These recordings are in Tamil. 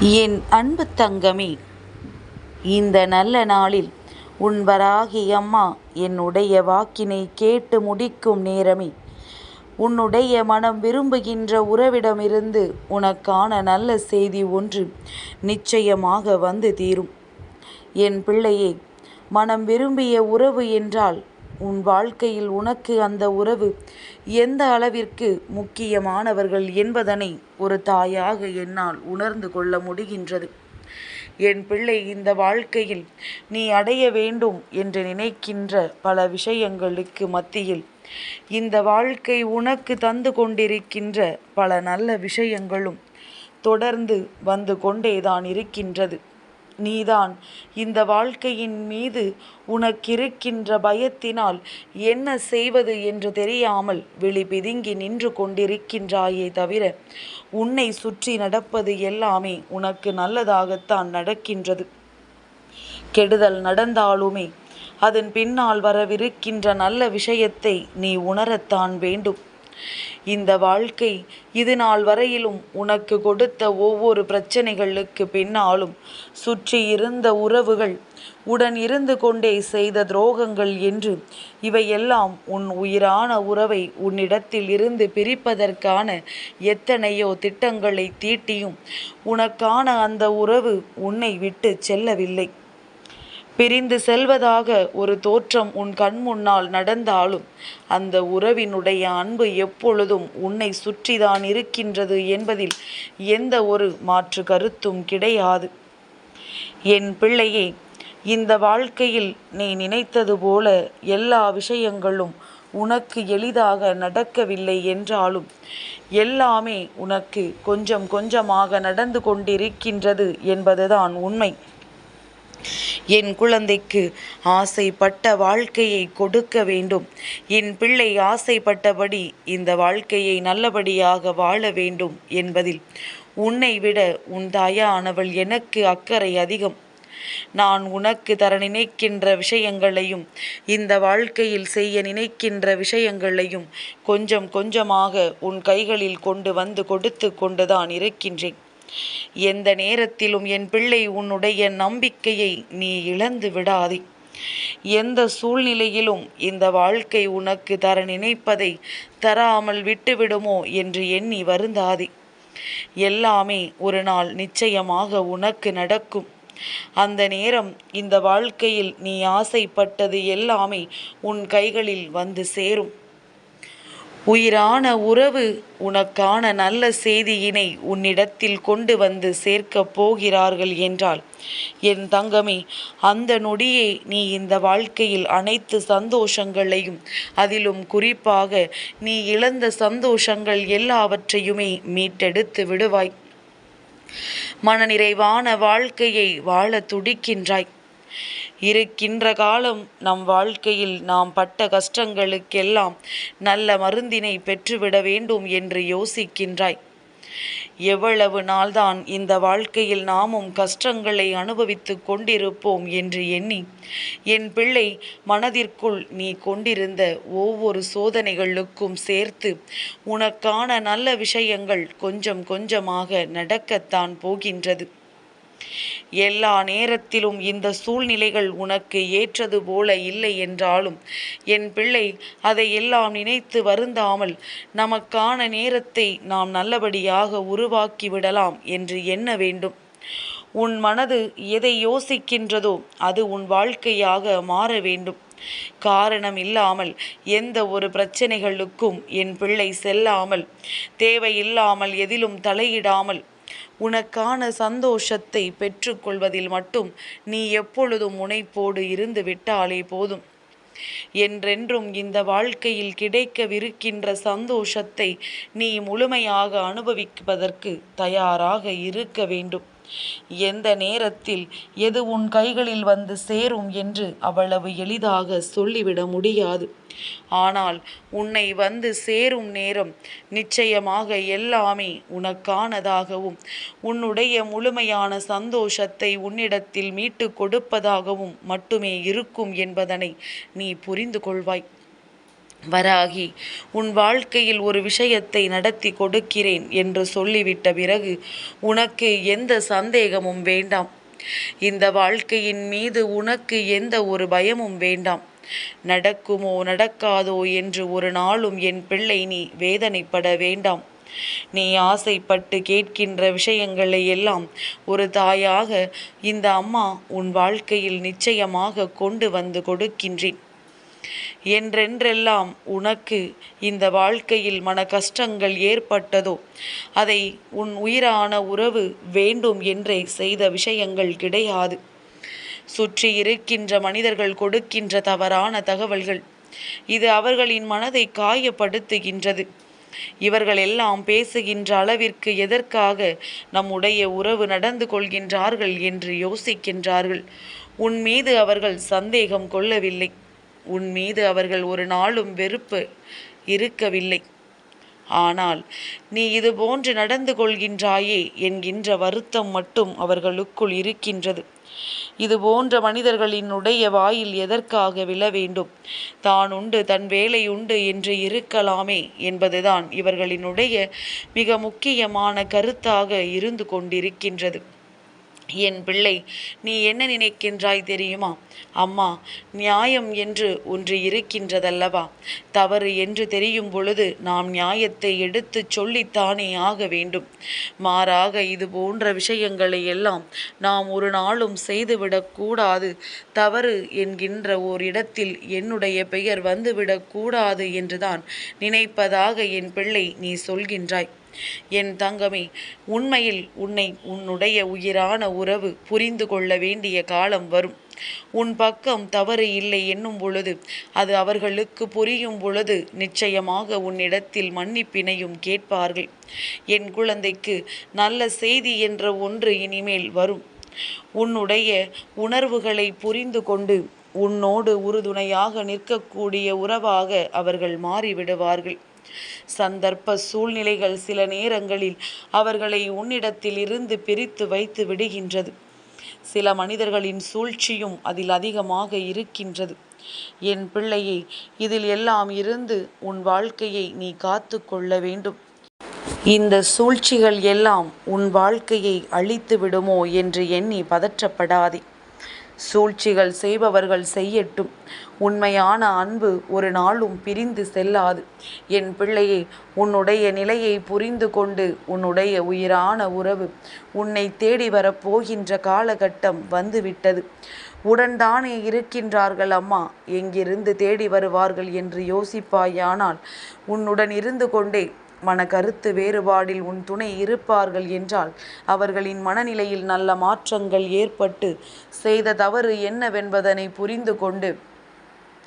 என் அன்பு தங்கமே இந்த நல்ல நாளில் உன் வராகி அம்மா என்னுடைய வாக்கினை கேட்டு முடிக்கும் நேரமே. உன்னுடைய மனம் விரும்புகின்ற உறவிடமிருந்து உனக்கான நல்ல செய்தி ஒன்று நிச்சயமாக வந்து தீரும். என் பிள்ளையே மனம் விரும்பிய உறவு என்றால் உன் வாழ்க்கையில் உனக்கு அந்த உறவு எந்த அளவிற்கு முக்கியமானவர்கள் என்பதனை ஒரு தாயாக என்னால் உணர்ந்து கொள்ள முடிகின்றது. என் பிள்ளை இந்த வாழ்க்கையில் நீ அடைய வேண்டும் என்று நினைக்கின்ற பல விஷயங்களுக்கு மத்தியில் இந்த வாழ்க்கை உனக்கு தந்து கொண்டிருக்கின்ற பல நல்ல விஷயங்களும் தொடர்ந்து வந்து கொண்டேதான் இருக்கின்றது. நீதான். இந்த வாழ்க்கையின் மீது உனக்கிருக்கின்ற பயத்தினால் என்ன செய்வது என்று தெரியாமல் வெளி பிதுங்கி நின்று கொண்டிருக்கின்றாயே தவிர உன்னை சுற்றி நடப்பது எல்லாமே உனக்கு நல்லதாகத்தான் நடக்கின்றது. கெடுதல் நடந்தாலுமே அதன் பின்னால் வரவிருக்கின்ற நல்ல விஷயத்தை நீ உணரத்தான் வேண்டும். இந்த வாழ்க்கை இது நாள் வரையிலும் உனக்கு கொடுத்த ஒவ்வொரு பிரச்சனைகளுக்கு பின்னாலும் சுற்றி இருந்த உறவுகள் உடன் இருந்து கொண்டே செய்த துரோகங்கள் என்று இவையெல்லாம் உன் உயிரான உறவை உன்னிடத்தில் இருந்து பிரிப்பதற்கான எத்தனையோ திட்டங்களை தீட்டியும் உனக்கான அந்த உறவு உன்னை விட்டு செல்லவில்லை. பிரிந்து செல்வதாக ஒரு தோற்றம் உன் கண் முன்னால் நடந்தாலும் அந்த உறவினுடைய அன்பு எப்பொழுதும் உன்னை சுற்றிதான் இருக்கின்றது என்பதில் எந்த ஒரு மாற்று கருத்தும் கிடையாது. என் பிள்ளையே இந்த வாழ்க்கையில் நீ நினைத்தது போல எல்லா விஷயங்களும் உனக்கு எளிதாக நடக்கவில்லை என்றாலும் எல்லாமே உனக்கு கொஞ்சம் கொஞ்சமாக நடந்து கொண்டிருக்கின்றது என்பதுதான் உண்மை. என் குழந்தைக்கு ஆசைப்பட்ட வாழ்க்கையை கொடுக்க வேண்டும். என் பிள்ளை ஆசைப்பட்டபடி இந்த வாழ்க்கையை நல்லபடியாக வாழ வேண்டும் என்பதில் உன்னை விட உன் தாயானவள் எனக்கு அக்கறை அதிகம். நான் உனக்கு தர நினைக்கின்ற விஷயங்களையும் இந்த வாழ்க்கையில் செய்ய நினைக்கின்ற விஷயங்களையும் கொஞ்சம் கொஞ்சமாக உன் கைகளில் கொண்டு வந்து கொடுத்து கொண்டுதான் இருக்கின்றேன். எந்த நேரத்திலும் என் பிள்ளை உன்னுடைய நம்பிக்கையை நீ இழந்து விடாதே. எந்த சூழ்நிலையிலும் இந்த வாழ்க்கை உனக்கு தர நினைப்பதை தராமல் விட்டுவிடுமோ என்று எண்ணி வருந்தாதே. எல்லாமே ஒரு நாள் நிச்சயமாக உனக்கு நடக்கும். அந்த நேரம் இந்த வாழ்க்கையில் நீ ஆசைப்பட்டது எல்லாமே உன் கைகளில் வந்து சேரும். உயிரான உறவு உனக்கான நல்ல செய்தியினை உன்னிடத்தில் கொண்டு வந்து சேர்க்கப் போகிறார்கள் என்றால் என் தங்கமே அந்த நொடியே நீ இந்த வாழ்க்கையில் அனைத்து சந்தோஷங்களையும் அதிலும் குறிப்பாக நீ இழந்த சந்தோஷங்கள் எல்லாவற்றையுமே மீட்டெடுத்து விடுவாய். மனநிறைவான வாழ்க்கையை வாழ துடிக்கின்றாய். இருக்கின்ற காலம் நம் வாழ்க்கையில் நாம் பட்ட கஷ்டங்களுக்கெல்லாம் நல்ல மருந்தினை பெற்றுவிட வேண்டும் என்று யோசிக்கின்றாய். எவ்வளவு நாள்தான் இந்த வாழ்க்கையில் நாமும் கஷ்டங்களை அனுபவித்து கொண்டிருப்போம் என்று எண்ணி என் பிள்ளை மனதிற்குள் நீ கொண்டிருந்த ஒவ்வொரு சோதனைகளுக்கும் சேர்த்து உனக்கான நல்ல விஷயங்கள் கொஞ்சம் கொஞ்சமாக நடக்கத்தான் போகின்றது. எல்லா நேரத்திலும் இந்த சூழ்நிலைகள் உனக்கு ஏற்றது போல இல்லை என்றாலும் என் பிள்ளை அதை எல்லாம் நினைத்து வருந்தாமல் நமக்கான நேரத்தை நாம் நல்லபடியாக உருவாக்கி விடலாம் என்று எண்ண வேண்டும். உன் மனது எதை யோசிக்கின்றதோ அது உன் வாழ்க்கையாக மாற வேண்டும். காரணம் இல்லாமல் எந்த ஒரு பிரச்சனைகளுக்கும் என் பிள்ளை செல்லாமல் தேவையில்லாமல் எதிலும் தலையிடாமல் உனக்கான சந்தோஷத்தை பெற்றுக்கொள்வதில் மட்டும் நீ எப்பொழுதும் முனைப்போடு இருந்து விட்டாலே போதும். என்றென்றும் இந்த வாழ்க்கையில் கிடைக்கவிருக்கின்ற சந்தோஷத்தை நீ முழுமையாக அனுபவிப்பதற்கு தயாராக இருக்க வேண்டும். எந்த நேரத்தில் எது உன் கைகளில் வந்து சேரும் என்று அவ்வளவு எளிதாக சொல்லிவிட முடியாது. ஆனால் உன்னை வந்து சேரும் நேரம் நிச்சயமாக எல்லாமே உனக்கானதாகவும் உன்னுடைய முழுமையான சந்தோஷத்தை உன்னிடத்தில் மீட்டு கொடுப்பதாகவும் மட்டுமே இருக்கும் என்பதனை நீ புரிந்து கொள்வாய் வராகி உன் வாழ்க்கையில் ஒரு விஷயத்தை நடத்தி கொடுக்கிறேன் என்று சொல்லிவிட்ட பிறகு உனக்கு எந்த சந்தேகமும் வேண்டாம். இந்த வாழ்க்கையின் மீது உனக்கு எந்த ஒரு பயமும் வேண்டாம். நடக்குமோ நடக்காதோ என்று ஒரு நாளும் என் பிள்ளை நீ வேதனைப்பட வேண்டாம். நீ ஆசைப்பட்டு கேட்கின்ற விஷயங்களை எல்லாம் ஒரு தாயாக இந்த அம்மா உன் வாழ்க்கையில் நிச்சயமாக கொண்டு வந்து கொடுக்கின்றேன். என்றென்றெல்லாம் உனக்கு இந்த வாழ்க்கையில் மன கஷ்டங்கள் ஏற்பட்டதோ அதை உன் உயிரான உறவு வேண்டும் என்றே செய்த விஷயங்கள் கிடையாது. சுற்றி இருக்கின்ற மனிதர்கள் கொடுக்கின்ற தவறான தகவல்கள் இது அவர்களின் மனதை காயப்படுத்துகின்றது. இவர்கள் எல்லாம் பேசுகின்ற அளவிற்கு எதற்காக நம்முடைய உறவு நடந்து கொள்கின்றார்கள் என்று யோசிக்கின்றார்கள். உன் மீது அவர்கள் சந்தேகம் கொள்ளவில்லை. உன் மீது அவர்கள் ஒரு நாளும் வெறுப்பு இருக்கவில்லை. ஆனால் நீ இது போன்று நடந்து கொள்கின்றாயே என்கின்ற வருத்தம் மட்டும் அவர்களுக்குள் இருக்கின்றது. இது போன்ற மனிதர்களினுடைய வாயில் எதற்காக விழ வேண்டும்? தான் உண்டு தன் வேலை உண்டு என்று இருக்கலாமே என்பதுதான் இவர்களினுடைய மிக முக்கியமான கருத்தாக இருந்து கொண்டிருக்கின்றது. என் பிள்ளை நீ என்ன நினைக்கின்றாய் தெரியுமா? அம்மா நியாயம் என்று ஒன்று இருக்கின்றதல்லவா? தவறு என்று தெரியும் பொழுது நாம் நியாயத்தை எடுத்து சொல்லித்தானே ஆக வேண்டும். மாறாக இது போன்ற விஷயங்களை எல்லாம் நாம் ஒரு நாளும் செய்துவிடக்கூடாது தவறு என்கின்ற ஓர் இடத்தில் என்னுடைய பெயர் வந்துவிடக்கூடாது என்றுதான் நினைப்பதாக என் பிள்ளை நீ சொல்கின்றாய். என் தங்கமே உண்மையில் உன்னை உன்னுடைய உயிரான உறவு புரிந்து கொள்ள வேண்டிய காலம் வரும். உன் பக்கம் தவறு இல்லை என்னும் பொழுது அது அவர்களுக்கு புரியும் பொழுது நிச்சயமாக உன்னிடத்தில் மன்னிப்பினையும் கேட்பார்கள். என் குழந்தைக்கு நல்ல செய்தி என்ற ஒன்று இனிமேல் வரும். உன்னுடைய உணர்வுகளை புரிந்து கொண்டு உன்னோடு உறுதுணையாக நிற்கக்கூடிய உறவாக அவர்கள் மாறிவிடுவார்கள். சந்தர்ப்ப சூழ்நிலைகள் சில நேரங்களில் அவர்களை உன்னிடத்தில் இருந்து பிரித்து வைத்து விடுகின்றது. சில மனிதர்களின் சூழ்ச்சியும் அதில் அதிகமாக இருக்கின்றது. என் பிள்ளையை இதில் எல்லாம் இருந்து உன் வாழ்க்கையை நீ காத்து கொள்ள வேண்டும். இந்த சூழ்ச்சிகள் எல்லாம் உன் வாழ்க்கையை அழித்து விடுமோ என்று எண்ணி பதற்றப்படாதே. சூழ்ச்சிகள் செய்பவர்கள் செய்யட்டும். உண்மையான அன்பு ஒரு நாளும் பிரிந்து செல்லாது. என் பிள்ளையே உன்னுடைய நிலையை புரிந்து கொண்டு உன்னுடைய உயிரான உறவு உன்னை தேடி வரப்போகின்ற காலகட்டம் வந்துவிட்டது. உடன்தானே இருக்கின்றார்கள் அம்மா எங்கிருந்து தேடி வருவார்கள் என்று யோசிப்பாயானால் உன்னுடன் இருந்து கொண்டே மன கருத்து வேறுபாடில் உன் துணை இருப்பார்கள் என்றால் அவர்களின் மனநிலையில் நல்ல மாற்றங்கள் ஏற்பட்டு செய்த தவறு என்னவென்பதனை புரிந்து கொண்டு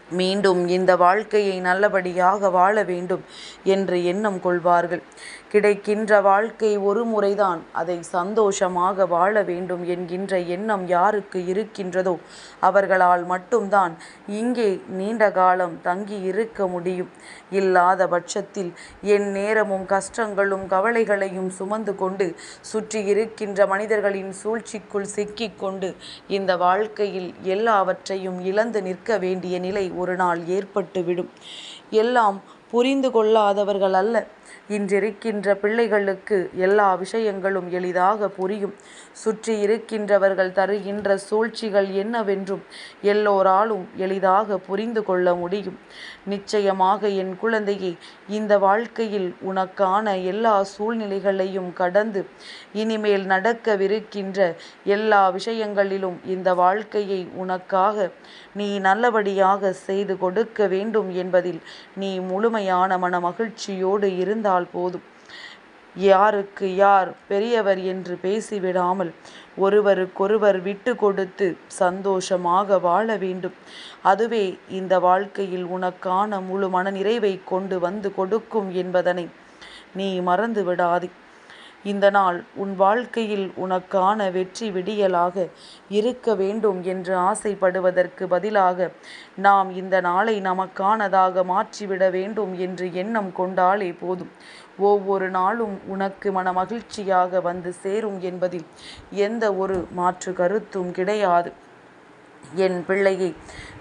மீண்டும் இந்த வாழ்க்கையை நல்லபடியாக வாழ வேண்டும் என்று எண்ணம் கொள்வார்கள். கிடைக்கின்ற வாழ்க்கை ஒரு முறைதான். அதை சந்தோஷமாக வாழ வேண்டும் என்கின்ற எண்ணம் யாருக்கு இருக்கின்றதோ அவர்களால் மட்டும்தான் இங்கே நீண்ட காலம் தங்கி இருக்க முடியும். இல்லாத பட்சத்தில் என் நேரமும் கஷ்டங்களும் கவலைகளையும் சுமந்து கொண்டு சுற்றி இருக்கின்ற மனிதர்களின் சூழ்ச்சிக்குள் சிக்கிக்கொண்டு இந்த வாழ்க்கையில் எல்லாவற்றையும் இழந்து நிற்க வேண்டிய நிலை ஒரு நாள் ஏற்பட்டுவிடும். எல்லாம் புரிந்து கொள்ளாதவர்கள் அல்ல இன்றிருக்கின்ற பிள்ளைகளுக்கு எல்லா விஷயங்களும் எளிதாக புரியும். சுற்றி இருக்கின்றவர்கள் தருகின்ற சூழ்ச்சிகள் என்னவென்றும் எல்லோராலும் எளிதாக புரிந்து கொள்ள முடியும். நிச்சயமாக என் குழந்தையை இந்த வாழ்க்கையில் உனக்கான எல்லா சூழ்நிலைகளையும் கடந்து இனிமேல் நடக்கவிருக்கின்ற எல்லா விஷயங்களிலும் இந்த வாழ்க்கையை உனக்காக நீ நல்லபடியாக செய்து கொடுக்க வேண்டும் என்பதில் நீ முழுமையான மன மகிழ்ச்சியோடு இருந்தால் போதும். யாருக்கு யார் பெரியவர் என்று பேசிவிடாமல் ஒருவருக்கொருவர் விட்டு கொடுத்து சந்தோஷமாக வாழ வேண்டும். அதுவே இந்த வாழ்க்கையில் உனக்கான முழு மன நிறைவை கொண்டு வந்து கொடுக்கும் என்பதனை நீ மறந்து விடாதே இந்த நாள் உன் வாழ்க்கையில் உனக்கான வெற்றி விடியலாக இருக்க வேண்டும் என்று ஆசைப்படுவதற்கு பதிலாக நாம் இந்த நாளை நமக்கானதாக மாற்றிவிட வேண்டும் என்று எண்ணம் கொண்டாலே போதும். ஒவ்வொரு நாளும் உனக்கு மன மகிழ்ச்சியாக வந்து சேரும் என்பதில் எந்த ஒரு மாற்று கருத்தும் கிடையாது. என் பிள்ளையை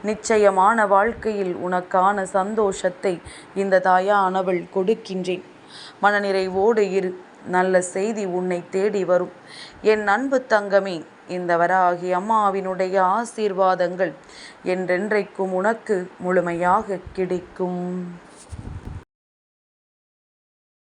நிச்சயமான வாழ்க்கையில் உனக்கான சந்தோஷத்தை இந்த தாயானவள் கொடுக்கின்றேன். மனநிறைவோடு இரு. நல்ல செய்தி உன்னை தேடி வரும். என் அன்பு தங்கமே இந்த வராகி அம்மாவினுடைய ஆசீர்வாதங்கள் என்றென்றைக்கும் உனக்கு முழுமையாக கிடைக்கும்.